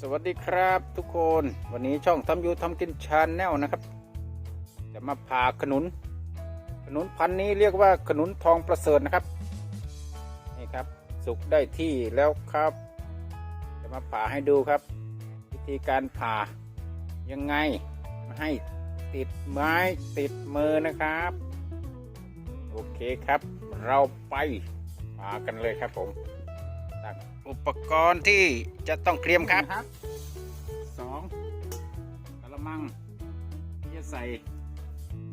สวัสดีครับทุกคนวันนี้ช่องทำยูทำกินชาแนลนะครับ จะมาผ่าขนุน ขนุนพันธุ์นี้เรียกว่าขนุนทองประเสริฐนะครับนี่ครับสุกได้ที่แล้วครับ จะมาผ่าให้ดูครับ วิธีการผ่ายังไงม่ให้ติดไม้ติดมือนะครับ โอเคครับ เราไปผ่ากันเลยครับผม อุปกรณ์ที่จะต้องเตรียมครับสองกระมังที่จะใส่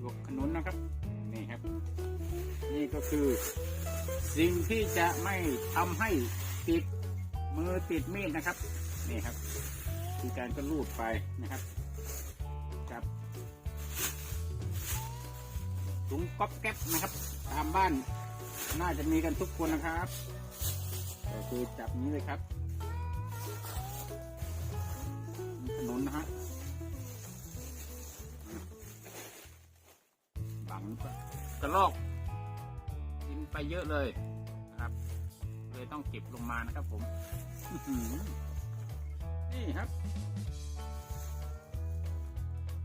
ลวกขนุนนะครับ นี่ครับ นี่ก็คือ สิ่งที่จะไม่ทำให้ติดมือติดมีดนะครับ นี่ครับที่การก็ลูดไปนะครับกับถุงก๊อบแก๊บนะครับ ตามบ้านน่าจะมีกันทุกคนนะครับก็ คือจับนี้เลยครับมีขนุนนะฮะบังกระลอกกินไปเยอะเลยนะครับ เลยต้องเก็บลงมานะครับผมนี่ครับ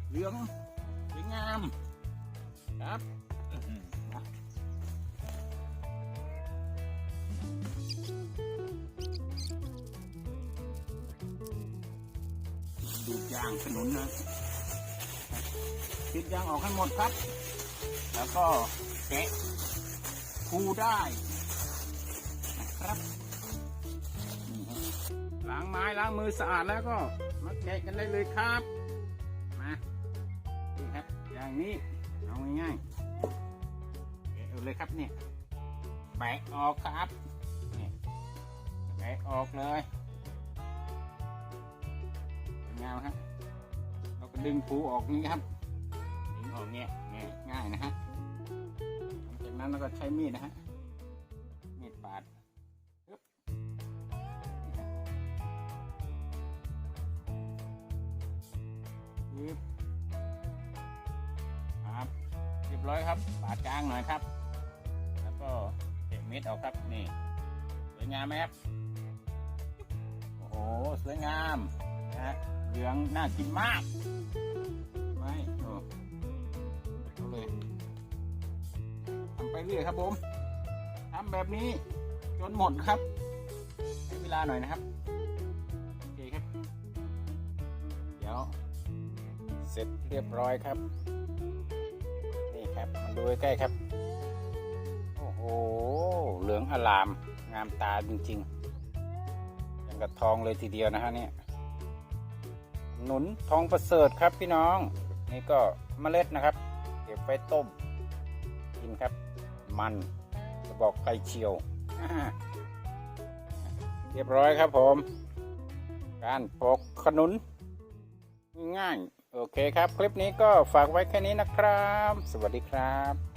เหลืองสวยงามครับ ดูดยางขนุนนะติดยางออกให้หมดครับ แล้วก็แกะคูได้นะครับล้างไม้ล้างมือสะอาดแล้วก็มาแกะกันได้เลยครับมานี่ครับ อย่างนี้เอาง่ายๆแกะเอาเลยครับเนี่ยแบะออกครับนี่แบะออกเลย ยามครับเราก็ดึงภูออกนี้ครับดึงออกเนี่ยเนี่ยง่ายนะฮะหลังจากนั้นเราก็ใช้มีดนะฮะมีดปาดครับเรียบร้อยครับปาดกลางหน่อยครับ แล้วก็เก็บเม็ดออกครับนี่สวยงามไหมครับโอ้โหสวยงามนะฮะ เหลืองน่ากินมาก ไม่โอ้เอาเลยทำไปเรื่อยครับผมทำแบบนี้จนหมดครับใช้เวลาหน่อยนะครับ โอเคครับ เดี๋ยว เสร็จเรียบร้อยครับ นี่ครับมาดูใกล้ครับ โอ้โห เหลืองอลาม งามตาจริงๆอย่างกับทองเลยทีเดียวนะฮะเนี่ย หนุนทองประเสริฐครับพี่น้อง นี่ก็เมล็ดนะครับ เก็บไว้ต้ม กินครับ มันจะบอกไข่เชียว เรียบร้อยครับผม การปอกขนุน ง่าย โอเคครับ คลิปนี้ก็ฝากไว้แค่นี้นะครับ สวัสดีครับ